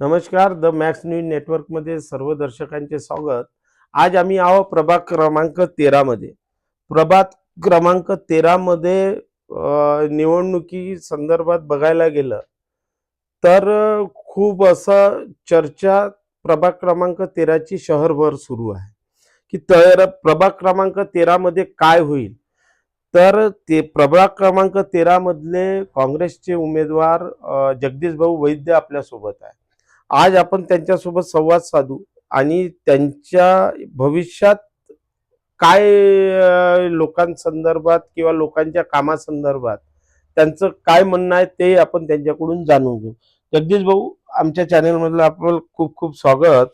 नमस्कार the max news नेटवर्कमध्ये सर्व दर्शकांचे स्वागत. आज आम्ही आहो प्रभाग क्रमांक तेरामध्ये प्रभाग क्रमांक तेरामध्ये निवडणुकी संदर्भात बघायला गेलं तर खूप असं चर्चा प्रभाग क्रमांक तेराची शहरभर सुरू आहे. की तर प्रभाग क्रमांक तेरामध्ये काय होईल? तर ते प्रभाग क्रमांक तेरामधले काँग्रेसचे उमेदवार जगदीशभाऊ जगदीश भाऊ वैद्य आपल्यासोबत आहे आज आपण त्यांच्यासोबत संवाद साधू आणि त्यांच्या भविष्यात काय लोकांसंदर्भात किंवा लोकांच्या कामासंदर्भात त्यांचं काय म्हणणं आहे ते आपण त्यांच्याकडून जाणून घेऊ. जगदीश भाऊ आमच्या चॅनलमधलं आपलं खूप खूप स्वागत.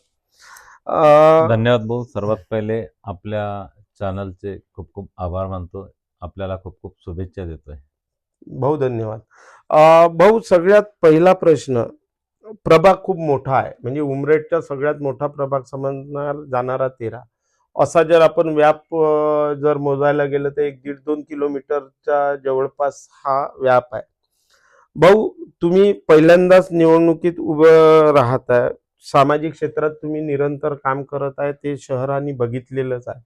धन्यवाद भाऊ. सर्वात पहिले आपल्या चॅनलचे खूप खूप आभार मानतो. आपल्याला खूप खूप शुभेच्छा देतोय. भाऊ धन्यवाद. भाऊ सगळ्यात पहिला प्रश्न प्रभाग खूप मोठा आहे. म्हणजे उमरेडचा सगळ्यात मोठा प्रभाग समजणार जाणारा तेरा. असा जर आपण व्याप जर मोजायला गेलं तर एक दीड दोन किलोमीटरच्या जवळपास हा व्याप आहे. भाऊ तुम्ही पहिल्यांदाच निवडणुकीत उभं राहत आहे सामाजिक क्षेत्रात तुम्ही निरंतर काम करत आहे. ते शहरांनी बघितलेलंच आहे.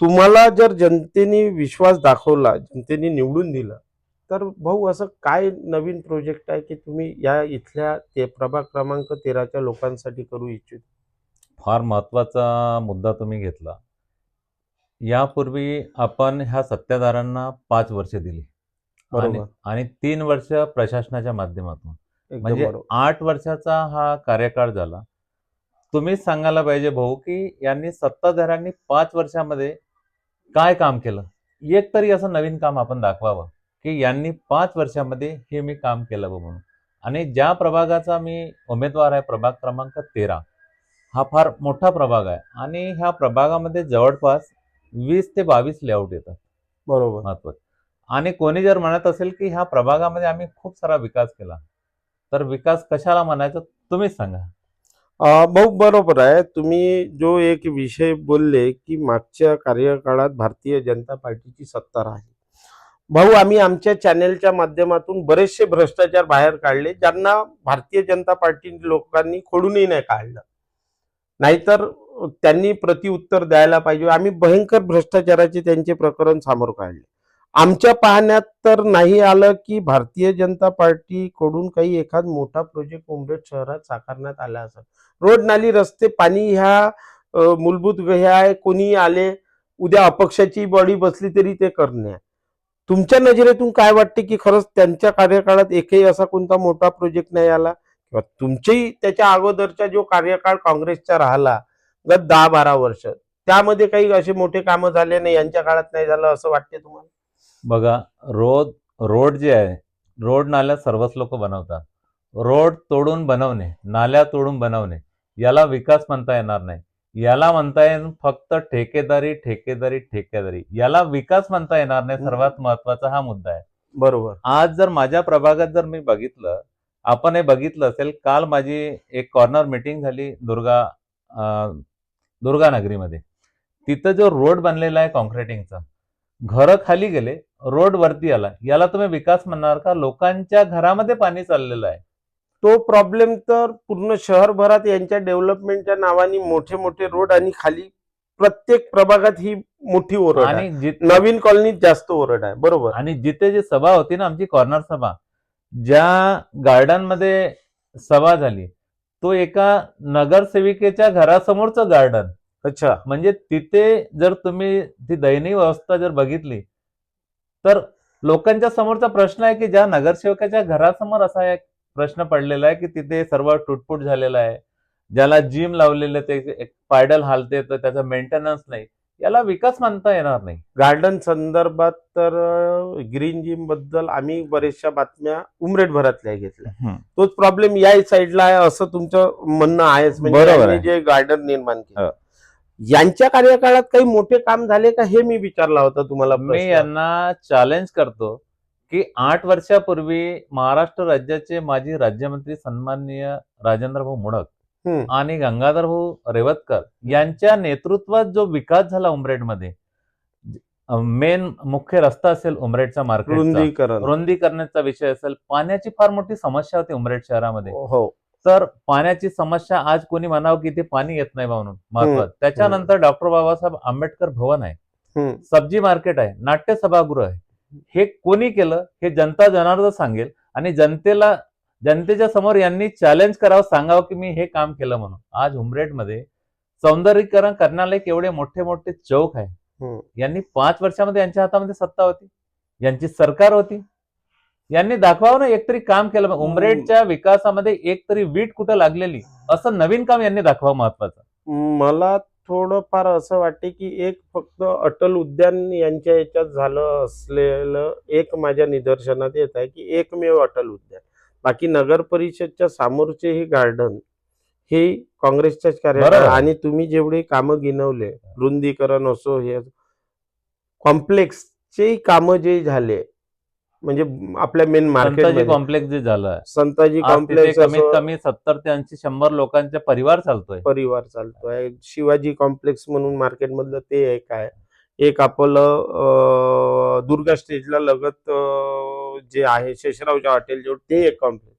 तुम्हाला जर जनतेने विश्वास दाखवला जनतेने निवडून दिलं तर भाऊ असं काय नवीन प्रोजेक्ट आहे की तुम्ही या इथल्या ते प्रभाग क्रमांक तेराच्या लोकांसाठी करू इच्छित? फार महत्त्वाचा मुद्दा तुम्ही घेतला. यापूर्वी आपण ह्या सत्ताधाऱ्यांना पाच वर्ष दिली. आणि बरोबर. आणि तीन वर्ष प्रशासनाच्या माध्यमातून. एकदम म्हणजे बरोबर. आठ वर्षाचा हा कार्यकाळ झाला. तुम्हीच सांगायला पाहिजे भाऊ की यांनी सत्ताधाऱ्यांनी पाच वर्षामध्ये काय काम केलं? एक तरी असं नवीन काम आपण दाखवावं. की यांनी पाच वर्षामध्ये हे मी काम केलं बा म्हणून. आणि ज्या प्रभागाचा मी उमेदवार आहे प्रभाग क्रमांक तेरा हा फार मोठा प्रभाग आहे. आणि ह्या प्रभागामध्ये जवळपास वीस ते बावीस लेआउट येतात. बरोबर. महत्वाचं. आणि कोणी जर म्हणत असेल की ह्या प्रभागामध्ये आम्ही खूप सारा विकास केला तर विकास कशाला म्हणायचं तुम्हीच सांगा. भाऊ बरोबर आहे. तुम्ही जो एक विषय बोलले की मागच्या कार्यकाळात भारतीय जनता पार्टीची सत्ता राहिली. भाऊ आम्ही आमच्या चॅनेलच्या माध्यमातून बरेचसे भ्रष्टाचार बाहेर काढले ज्यांना भारतीय जनता पार्टी लोकांनी खोडूनही नाही काढलं. नाहीतर त्यांनी प्रतिउत्तर द्यायला पाहिजे. आम्ही भयंकर भ्रष्टाचाराचे त्यांचे प्रकरण समोर काढले. आमच्या पाहण्यात तर नाही आलं की भारतीय जनता पार्टीकडून काही एखाद मोठा प्रोजेक्ट उमरेड शहरात साकारण्यात आला असेल. रोड नाली रस्ते पाणी ह्या मूलभूत हे आहे. कोणी आले उद्या अपक्षाची बॉडी बसली तरी ते करणे. आहे. तुमच्या नजरेतून काय वाटते की खरंच त्यांच्या कार्यकाळात एकही असा कोणता मोठा प्रोजेक्ट नाही आला? किंवा तुमच्याही त्याच्या अगोदरचा जो कार्यकाळ काँग्रेसचा राहिला गत दहा बारा वर्ष त्यामध्ये काही असे मोठे कामं झाले नाही यांच्या काळात नाही झालं असं वाटते तुम्हाला? बघा रोड रोड जे आहे रोड नाल्या सर्वच लोक बनवतात. रोड तोडून बनवणे नाल्या तोडून बनवणे याला विकास म्हणता येणार नाही. याला म्हणता येईल फक्त ठेकेदारी ठेकेदारी ठेकेदारी. याला विकास म्हणता येणार नाही सर्वात महत्त्वाचा हा मुद्दा आहे. बरोबर. आज जर माझ्या प्रभागात जर मी बघितलं आपण हे बघितलं असेल काल माझी एक कॉर्नर मीटिंग झाली दुर्गा अं, दुर्गा नगरीमध्ये. तिथं जो रोड बनलेला आहे कॉन्क्रिटिंगचा घरं खाली गेले रोड वरती आला. याला तुम्ही विकास म्हणणार का? लोकांच्या घरामध्ये पाणी चाललेलं आहे. तो प्रॉब्लेम तर पूर्ण शहरभरात यांच्या डेव्हलपमेंटच्या नावाने मोठे मोठे रोड आणि खाली प्रत्येक प्रभागात ही मोठी ओरड आणि नवीन कॉलनीत जास्त ओरड आहे. बरोबर? आणि जिथे जी सभा होती ना आमची कॉर्नर सभा ज्या गार्डनमध्ये सभा झाली तो एका नगरसेविकेच्या घरासमोरचं गार्डन अच्छा. म्हणजे तिथे जर तुम्ही ती दयनीय व्यवस्था जर बघितली तर लोकांच्या समोरचा प्रश्न आहे की ज्या नगरसेवकाच्या घरासमोर असा एक प्रश्न पडलेला आहे की तिथे सर्व तुटपुट झालेला आहे. ज्याला जिम लावलेलं ते पायडल हालते तर त्याचा मेंटेनन्स नाही. याला विकास मानता येणार नाही. गार्डन संदर्भात तर ग्रीन जिमबद्दल आम्ही बऱ्याचशा बातम्या उमरेड भरातल्या घेतल्या. तोच प्रॉब्लेम या साईडला आहे असं तुमचं म्हणणं आहेच. म्हणजे. जे गार्डन निर्माण केलं. हो. यांच्या कार्यकाळात काही मोठे काम झाले का हे मी विचारला होता तुम्हाला मी. यांना चॅलेंज करतो. की आठ वर्षापूर्वी महाराष्ट्र राज्याचे माजी राज्यमंत्री सन्माननीय राजेंद्र भाऊ मुडक. आणि गंगाधर भाऊ रेवतकर यांच्या नेतृत्वात जो विकास झाला उमरेडमध्ये मेन मुख्य रस्ता असेल उमरेडचा रुंदीकरण. रुंदीकरणाचा विषय असेल पाण्याची फार मोठी समस्या होती उमरेड शहरामध्ये. हो. तर पाण्याची समस्या आज कोणी म्हणावं की ते पाणी येत नाही म्हणून महत्वाचं. त्याच्यानंतर डॉक्टर बाबासाहेब आंबेडकर भवन आहे. सब्जी मार्केट आहे नाट्य सभागृह आहे. हे कोणी केलं हे जनता जनार्दन सांगेल आणि जनतेला जनतेच्या समोर यांनी चॅलेंज करावं सांगावं की मी हे काम केलं म्हणून. आज उमरेडमध्ये सौंदर्यीकरण करण्याला एक एवढे मोठे मोठे चौक आहे. हम्म. यांनी पाच वर्षामध्ये यांच्या हातामध्ये सत्ता होती. यांची सरकार होती. यांनी दाखवावं ना एकतरी काम केलं. हम्म. उमरेडच्या विकासामध्ये एक तरी वीट कुठं लागलेली? असं नवीन काम यांनी दाखवावं महत्वाचं. मला थोडंफार असं वाटते की एक फक्त अटल उद्यान यांच्या याच्यात झालं असलेलं एक माझ्या निदर्शनात येत आहे की एकमेव अटल उद्यान बाकी नगर परिषदच्या समोरचे हे गार्डन हे काँग्रेसच्याच बरोबर. आणि तुम्ही जेवढे कामं गिनवले रुंदीकरण असो हे कॉम्प्लेक्सचे कामं जे झाले म्हणजे आपल्या मेन मार्केट कॉम्प्लेक्स जे झालं संताजी कॉम्प्लेक्स कमीत कमी सत्तर ते ऐंशी शंभर लोकांचा परिवार चालतोय. परिवार चालतोय. शिवाजी कॉम्प्लेक्स म्हणून मार्केटमधलं ते एक आहे. एक आपलं दुर्गा स्टेजला लगत जे आहे शेषरावच्या हॉटेल जवळ ते एक कॉम्प्लेक्स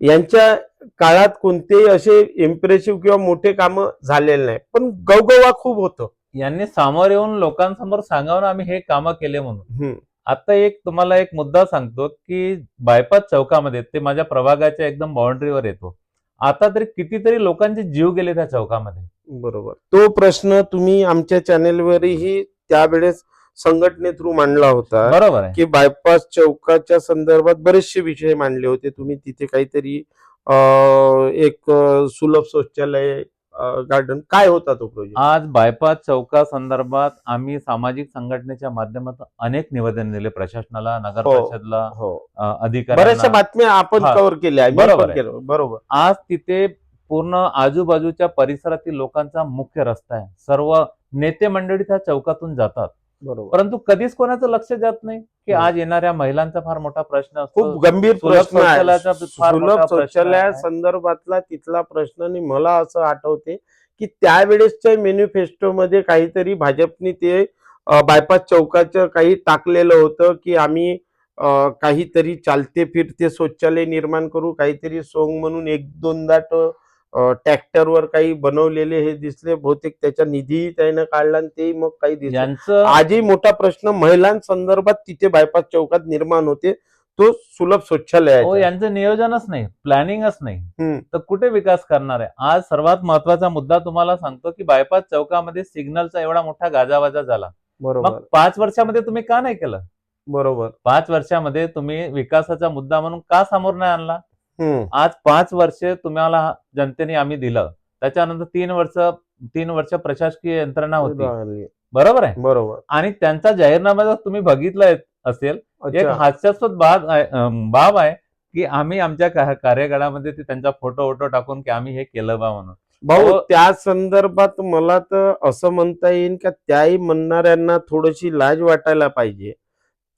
यांच्या काळात कोणतेही असे इम्प्रेसिव्ह किंवा मोठे कामं झालेले नाही. पण गवगवा खूप होतं. यांनी सामोर येऊन लोकांसमोर सांगावं आम्ही हे कामं केले म्हणून. आता एक तुम्हाला एक मुद्दा सांगतो की बायपास चौकामध्ये ते माझ्या प्रभागाच्या एकदम बाउंड्रीवर येतो. आता तरी कितीतरी लोकांचे जीव गेले त्या चौकामध्ये. बरोबर. तो प्रश्न तुम्ही आमच्या चॅनेलवरही त्यावेळेस संघटने थ्रू मांडला होता. बरोबर आहे. की बायपास चौकाच्या संदर्भात बरेचसे विषय मांडले होते. तुम्ही तिथे काहीतरी अं, एक अं, सुलभ शौचालय गार्डन काय होता तो प्रोजेक्ट आज बायपास चौका संदर्भात आम्ही सामाजिक संघटनेच्या माध्यमातून अनेक निवेदन दिले प्रशासनाला नगर हो. परिषदला हो अ, बऱ्याचशा बातम्या आपण हा. कव्हर केल्या मी बरोबर पण आहे. केलं. बरोबर आज तिथे पूर्ण आजूबाजूच्या परिसरातील लोकांचा मुख्य रस्ता आहे सर्व नेते मंडळी त्या चौकातून जातात बरोबर परंतु कधीच कोणाचं लक्ष जात नाही की. आज येणाऱ्या महिलांचा फार मोठा प्रश्न खूप गंभीर प्रश्न आहे सुलभ शौचालया. संदर्भातला तिथला प्रश्न आणि मला असं आठवते की त्यावेळेसच्या मॅनिफेस्टो मध्ये काहीतरी भाजपने ते बायपास चौकाचं काही टाकलेलं होतं की आम्ही काहीतरी चालते फिरते शौचालय निर्माण करू काहीतरी सोंग म्हणून एक दोनदा ट्रॅक्टरवर काही बनवलेले हे दिसले बहुतेक त्याचा निधीही त्यानं काढला आणि ते मग काही दिसले. आजही मोठा प्रश्न महिलांसंदर्भात तिथे बायपास चौकात निर्माण होते तो सुलभ शौचालय हो यांचं नियोजनच नाही प्लॅनिंगच नाही. तर कुठे विकास करणार आहे? आज सर्वात महत्त्वाचा मुद्दा तुम्हाला सांगतो की बायपास चौकामध्ये सिग्नलचा एवढा मोठा गाजावाजा झाला. बरोबर. पाच वर्षामध्ये तुम्ही का नाही केलं? बरोबर. पाच वर्षामध्ये तुम्ही विकासाचा मुद्दा म्हणून का समोर नाही आणला. आज पाच वर्ष तुम्हाला जनतेने आम्ही दिलं. त्याच्यानंतर तीन वर्ष तीन वर्ष प्रशासकीय यंत्रणा होती. बरोबर आहे? बरोबर. आणि त्यांचा जाहीरनामा जर तुम्ही बघितला असेल एक हास्यास्पद बाब आहे अं, बाब आहे की आम्ही आमच्या कार्यकाळामध्ये ते त्यांचा फोटो वोटो टाकून की आम्ही हे केलं बा म्हणून. भाऊ त्या संदर्भात मला तर असं म्हणता येईल का त्याही म्हणणाऱ्यांना थोडीशी लाज वाटायला पाहिजे.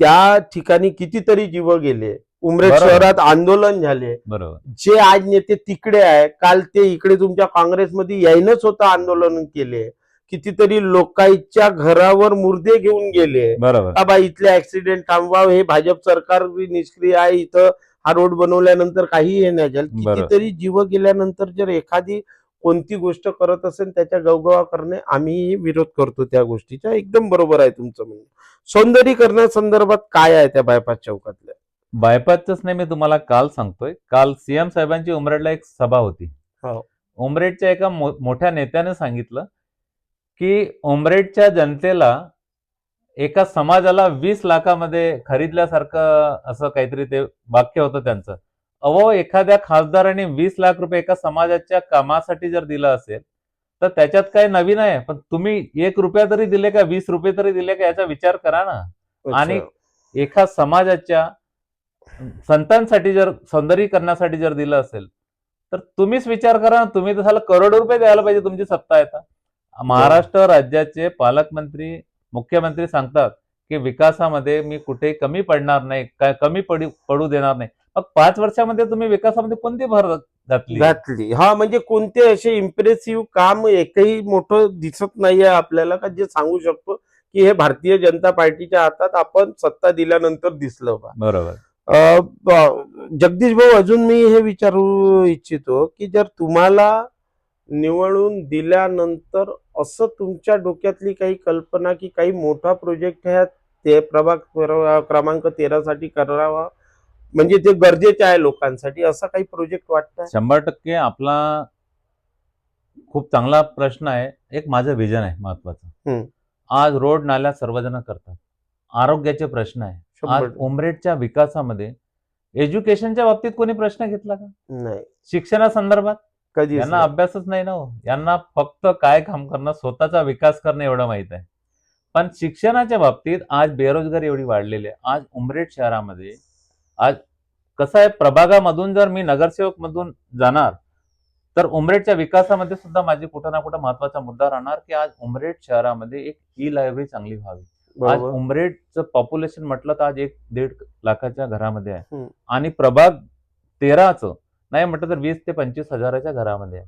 त्या ठिकाणी कितीतरी जीव गेले. उमरेड. शहरात आंदोलन झाले. बरोबर. जे आज नेते तिकडे आहे काल ते इकडे तुमच्या काँग्रेसमध्ये यायनच होतं आंदोलन केले. कितीतरी लोकांच्या घरावर मुर्दे घेऊन गेले. बरोबर. का बा इथले ऍक्सिडेंट थांबवाव हे भाजप सरकार निष्क्रिय आहे इथं हा रोड बनवल्यानंतर काही हे नाही झालं. कितीतरी जीव गेल्यानंतर जर एखादी कोणती गोष्ट करत असेल त्याच्या गवगवा करणे आम्ही विरोध करतो त्या गोष्टीचा. एकदम बरोबर आहे तुमचं म्हणणं. सौंदर्यीकरणासंदर्भात काय आहे त्या बायपास चौकातल्या? बायपासच नाही मी तुम्हाला काल सांगतोय. काल सीएम साहेबांची उमरेडला एक सभा होती. हो. उमरेडच्या एका मो- मोठ्या नेत्याने सांगितलं की उमरेडच्या जनतेला एका समाजाला वीस लाखामध्ये खरीदल्यासारखं असं काहीतरी ते वाक्य होतं त्यांचं. अहो एखाद्या खासदाराने वीस लाख रुपये एका समाजाच्या कामासाठी जर दिलं असेल तर त्याच्यात काय नवीन आहे? पण तुम्ही एक रुपया तरी दिले का वीस रुपये तरी दिले का याचा विचार करा ना. आणि. एका समाजाच्या संतांसाठी जर सौंदर्यीकरणासाठी जर दिलं असेल तर तुम्हीच विचार करा ना, तुम्ही तर झालं करोडो रुपये द्यायला पाहिजे तुमची सत्ता तर. महाराष्ट्र राज्याचे पालकमंत्री मुख्यमंत्री सांगतात की विकासामध्ये मी कुठे कमी पडणार नाही काय कमी पडू पडू देणार नाही. मग पाच वर्षामध्ये तुम्ही विकासामध्ये कोणती भर घातली? घातली. हा म्हणजे कोणते असे इम्प्रेसिव्ह काम एकही मोठं दिसत नाहीये आपल्याला का जे सांगू शकतो की हे भारतीय जनता पार्टीच्या हातात आपण सत्ता दिल्यानंतर दिसलं बरोबर. जगदीश भाऊ अजून मी हे विचारू इच्छितो की जर तुम्हाला निवडून दिल्यानंतर असं तुमच्या डोक्यातली काही कल्पना की काही मोठा प्रोजेक्ट ह्या ते प्रभाग क्र- क्रमांक तेरा साठी करावा? म्हणजे ते गरजेचे आहे लोकांसाठी असा काही प्रोजेक्ट वाटतं शंभर टक्के आपला खूप चांगला प्रश्न आहे. एक माझं विजन आहे महत्वाचं. आज रोड नाल्या सर्वजण करतात. आरोग्याचे प्रश्न आहे. आज उमरेडच्या विकासामध्ये एज्युकेशनच्या बाबतीत कोणी प्रश्न घेतला का? नाही. शिक्षणासंदर्भात? कधी यांना अभ्यासच नाही ना हो. यांना फक्त काय काम करणं स्वतःचा विकास करणं एवढं माहीत आहे. पण शिक्षणाच्या बाबतीत आज बेरोजगारी एवढी वाढलेली आहे. आज उमरेड शहरामध्ये आज कसं आहे प्रभागामधून जर मी नगरसेवक मधून जाणार तर उमरेडच्या विकासामध्ये सुद्धा माझी कुठं ना कुठं महत्त्वाचा मुद्दा राहणार की आज उमरेड शहरामध्ये एक ई लायब्ररी चांगली व्हावी. आज उमरेडचं पॉप्युलेशन म्हटलं तर आज एक दीड लाखाच्या घरामध्ये आहे. आणि प्रभाग तेराचं नाही म्हटलं तर वीस ते पंचवीस हजाराच्या घरामध्ये आहे.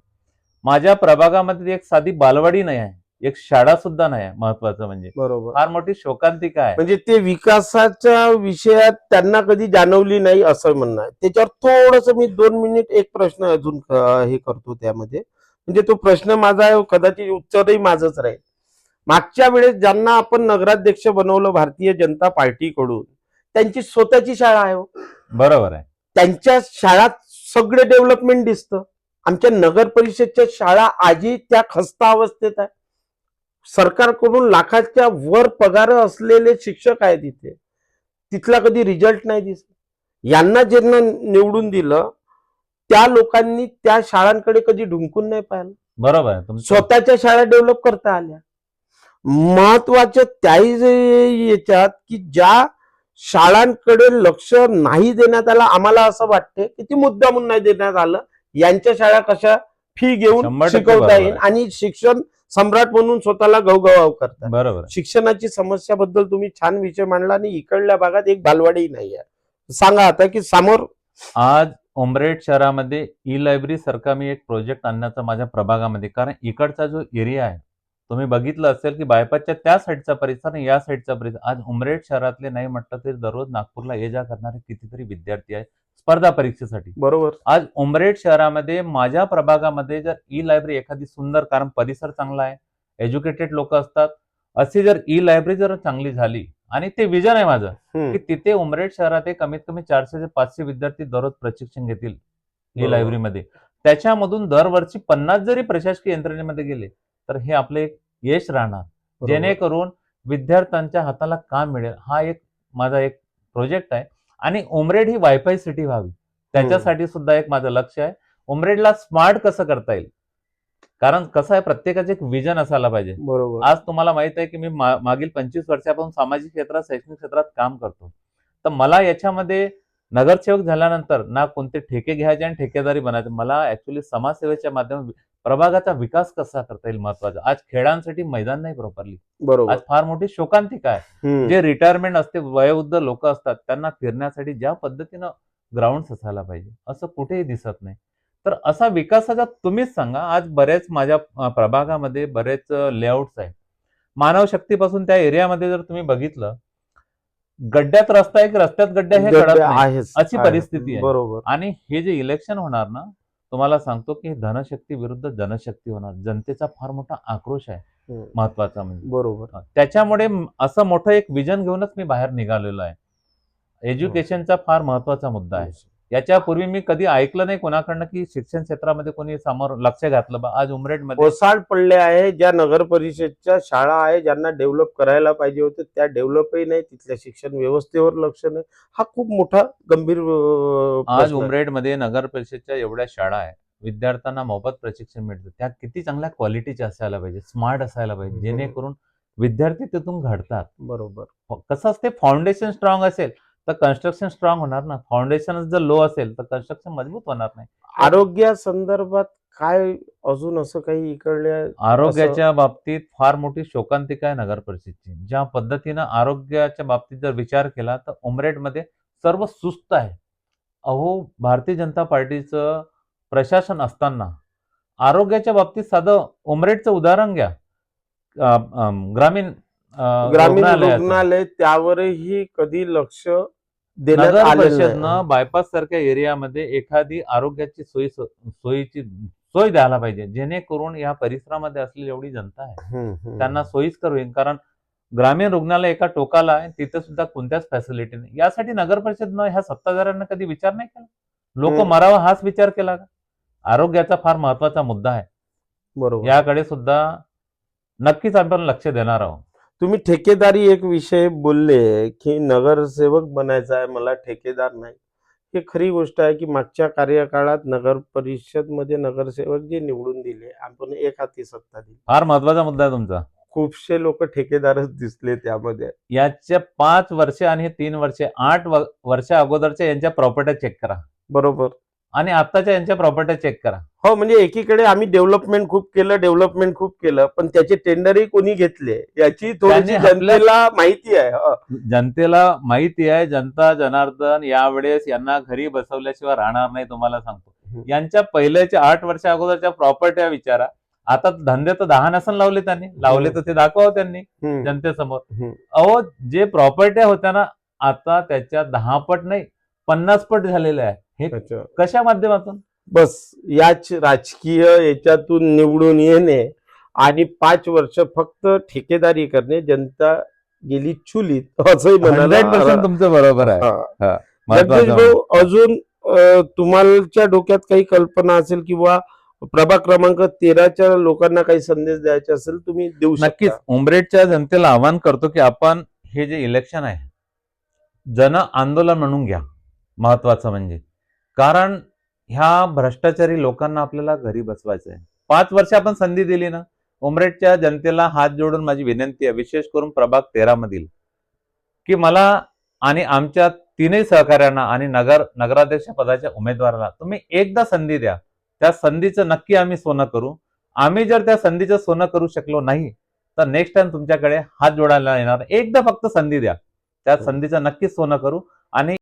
माझ्या प्रभागामध्ये एक साधी बालवाडी नाही आहे. एक शाळा सुद्धा नाही आहे महत्वाचं म्हणजे. बरोबर. फार मोठी शोकांतिका आहे. म्हणजे ते विकासाच्या विषयात त्यांना कधी जाणवली नाही असं म्हणणं आहे. त्याच्यावर थोडस मी दोन मिनिट एक प्रश्न अजून हे करतो त्यामध्ये. म्हणजे तो प्रश्न माझा आहे कदाचित उत्तरही माझंच राहील. मागच्या वेळेस ज्यांना आपण नगराध्यक्ष बनवलं भारतीय जनता पार्टीकडून त्यांची स्वतःची शाळा आहे हो. बरोबर आहे. त्यांच्या शाळात सगळे डेव्हलपमेंट दिसतं. आमच्या नगर परिषदच्या शाळा आजही त्या खस्ता अवस्थेत आहे. सरकारकडून लाखाच्या वर पगार असलेले शिक्षक आहेत तिथे तिथला कधी रिझल्ट नाही दिसत. यांना ज्यांना निवडून दिलं त्या लोकांनी त्या शाळांकडे कधी ढुंकून नाही पाहिलं. बरोबर आहे स्वतःच्या शाळा डेव्हलप करता आल्या. महत्वाचं त्याही जे याच्यात की ज्या शाळांकडे लक्ष नाही देण्यात आलं आम्हाला असं वाटते की ती मुद्दामून नाही देण्यात आलं यांच्या शाळा कशा फी घेऊन शिकवता येईल. आणि शिक्षण सम्राट म्हणून स्वतःला गवगवाव करतात बरोबर. शिक्षणाची समस्याबद्दल तुम्ही छान विषय मांडला आणि इकडल्या भागात एक बालवाडी नाही आहे सांगा आता की समोर आज उमरेड शहरामध्ये ई लायब्ररी सारखा मी एक प्रोजेक्ट आणण्याचा माझ्या प्रभागामध्ये कारण इकडचा जो एरिया आहे तुम्ही बघितलं असेल की बायपासच्या त्या साईडचा परिसर आणि या साईडचा परिसर आज उमरेड शहरातले नाही म्हटलं तरी दररोज नागपूरला ये जा करणारे कितीतरी विद्यार्थी आहेत स्पर्धा परीक्षेसाठी बरोबर आज उमरेड शहरामध्ये माझ्या प्रभागामध्ये जर ई लायब्ररी एखादी सुंदर कारण परिसर चांगला आहे एज्युकेटेड लोक असतात अशी जर ई लायब्ररी जर चांगली झाली आणि ते विजन आहे माझं. की तिथे उमरेड शहरात कमीत कमी चारशे ते पाचशे विद्यार्थी दररोज प्रशिक्षण घेतील ई. लायब्ररीमध्ये त्याच्यामधून दरवर्षी पन्नास जरी प्रशासकीय यंत्रणेमध्ये गेले तर हे आपले एक यश राहणार. जेणेकरून विद्यार्थ्यांच्या हाताला काम मिळेल. हा एक माझा एक प्रोजेक्ट आहे. आणि उमरेड ही वायफाय सिटी व्हावी. त्याच्यासाठी सुद्धा एक माझं लक्ष आहे. उमरेडला स्मार्ट कसं करता येईल? कारण कसं आहे प्रत्येकाचं एक विजन असायला पाहिजे. बरोबर. आज तुम्हाला माहीत आहे की मी मागील पंचवीस वर्षापासून सामाजिक क्षेत्रात शैक्षणिक क्षेत्रात काम करतो. तर मला याच्यामध्ये नगरसेवक झाल्यानंतर ना कोणते ठेके घ्यायचे आणि ठेकेदारी बनायचे. मला ऍक्च्युली समाजसेवेच्या माध्यमातून प्रभागाचा विकास कसा करता येईल महत्त्वाचा? आज खेळांसाठी मैदान नाही प्रॉपरली बरोबर. आज फार मोठी शोकांतिका आहे. जे रिटायरमेंट असते वयोवृद्ध लोक असतात त्यांना फिरण्यासाठी ज्या पद्धतीनं ग्राउंड असायला पाहिजे असं कुठेही दिसत नाही. तर असा विकासाचा तुम्हीच सांगा आज बरेच माझ्या प्रभागामध्ये बरेच लेआउट्स आहे मानव शक्तीपासून त्या एरियामध्ये जर तुम्ही बघितलं गड्ड्यात रस्ता आहे की रस्त्यात गड्ड्या हे कळत अशी. परिस्थिती आहे. बरोबर. आणि हे जे इलेक्शन होणार ना तुम्हाला सांगतो की धनशक्ती विरुद्ध जनशक्ती होणार. जनतेचा फार मोठा आक्रोश आहे. महत्त्वाचा म्हणजे. बरोबर. त्याच्यामुळे असं मोठं एक विजन घेऊनच मी बाहेर निघालेलो आहे. एज्युकेशनचा फार महत्त्वाचा मुद्दा आहे. याच्यापूर्वी मी कधी ऐकलं नाही कोणाकडनं की शिक्षण क्षेत्रामध्ये कोणी समोर लक्ष घातलं बा. आज उमरेडमध्ये ओसाड पडले आहे ज्या नगर परिषदच्या शाळा आहे ज्यांना डेव्हलप करायला पाहिजे होते त्या डेव्हलपही नाही तिथल्या शिक्षण व्यवस्थेवर लक्ष नाही. हा खूप मोठा गंभीर आज प्रश्न आहे. उमरेडमध्ये नगर परिषदच्या एवढ्या शाळा आहे. विद्यार्थ्यांना मोफत प्रशिक्षण मिळतं. त्या किती चांगल्या क्वालिटीच्या असायला पाहिजे स्मार्ट असायला पाहिजे. जेणेकरून विद्यार्थी तिथून घडतात. बरोबर. कसं असते फाउंडेशन स्ट्रॉंग असेल. तर कन्स्ट्रक्शन स्ट्रॉंग होणार ना. फाउंडेशन जर लो असेल तर कन्स्ट्रक्शन मजबूत होणार नाही. आरोग्या संदर्भात काय अजून असं काही इकडल्या आरोग्याच्या बाबतीत फार मोठी शोकांतिका आहे नगर परिषदची. ज्या पद्धतीनं आरोग्याच्या बाबतीत जर विचार केला तर उमरेडमध्ये सर्व सुस्त आहे. अहो भारतीय जनता पार्टीचं प्रशासन असताना आरोग्याच्या बाबतीत साधं उमरेडचं उदाहरण घ्या. ग्रामीण ग्रामीण. रुग्णालय त्यावरही कधी लक्ष देण्यात नगर आलेलं बायपास सारख्या एरियामध्ये एखादी आरोग्याची सोयी सोयीची सोय द्यायला पाहिजे. जेणेकरून या परिसरामध्ये असलेली एवढी जनता आहे. त्यांना सोयीस्कर होईल कारण ग्रामीण रुग्णालय एका टोकाला आहे तिथे सुद्धा कोणत्याच फॅसिलिटी नाही. यासाठी नगर परिषदनं ह्या सत्ताधाऱ्यांना कधी विचार नाही केला? लोक. मरावा हाच विचार केला का? आरोग्याचा फार महत्त्वाचा मुद्दा आहे. बरोबर. याकडे सुद्धा नक्कीच आपण लक्ष देणार आहोत. तुम्ही ठेकेदारी एक विषय बोलले की नगरसेवक बनायचा आहे मला ठेकेदार नाही. हे खरी गोष्ट आहे की मागच्या कार्यकाळात नगर परिषदमध्ये नगरसेवक जे निवडून दिले आपण एक हाती सत्ता दिली. फार महत्त्वाचा मुद्दा आहे तुमचा. खूपशे लोक ठेकेदारच दिसले त्यामध्ये. याच्या पाच वर्षे आणि तीन वर्षे आठ वर्षा अगोदरच्या यांच्या प्रॉपर्ट्या चेक करा. बरोबर. आणि आताच्या यांच्या प्रॉपर्ट्या चेक करा हो म्हणजे एकीकडे आम्ही डेव्हलपमेंट खूप केलं डेव्हलपमेंट खूप केलं पण त्याचे टेंडरही कोणी घेतले याची थोडीशी जनतेला माहिती आहे हो. जनतेला माहिती आहे जनता जनार्दन यावेळेस यांना घरी बसवल्याशिवाय राहणार नाही तुम्हाला सांगतो. यांच्या पहिल्याच्या आठ वर्षा अगोदरच्या प्रॉपर्ट्या विचारा आता धंदे तर दहा नसन लावले त्यांनी लावले तर ते दाखवावं त्यांनी. जनतेसमोर. अहो जे प्रॉपर्ट्या होत्या ना आता त्याच्या दहा पट नाही पन्नास पट झालेल्या आहे हे अच्छा. कशा माध्यमातून? बस याच राजकीय याच्यातून निवडून येणे आणि पाच वर्ष फक्त ठेकेदारी करणे जनता गेली चुलीत असंही म्हणाला तुमचं बरोबर आहे. हा. महत्वाचं जगदीश भाऊ अजून तुम्हाला डोक्यात काही कल्पना असेल किंवा प्रभाग क्रमांक तेराच्या लोकांना काही संदेश द्यायचे असेल तुम्ही देऊ नक्कीच. उमरेडच्या जनतेला आवाहन करतो की आपण हे जे इलेक्शन आहे जन आंदोलन म्हणून घ्या. महत्वाचं म्हणजे. कारण ह्या भ्रष्टाचारी लोकांना आपल्याला घरी बसवायचं आहे पाच वर्ष आपण संधी दिली ना उमरेडच्या जनतेला हात जोडून माझी विनंती आहे विशेष करून प्रभाग तेरा मधील की मला आणि आमच्या तीनही सहकार्यांना आणि नगर नगराध्यक्ष पदाच्या उमेदवाराला तुम्ही एकदा संधी द्या. त्या संधीचं नक्की आम्ही सोनं करू. आम्ही जर त्या संधीचं सोनं करू शकलो नाही तर नेक्स्ट टाइम तुमच्याकडे हात जोडायला येणार. एकदा फक्त संधी द्या. त्या संधीचं नक्कीच सोनं करू आणि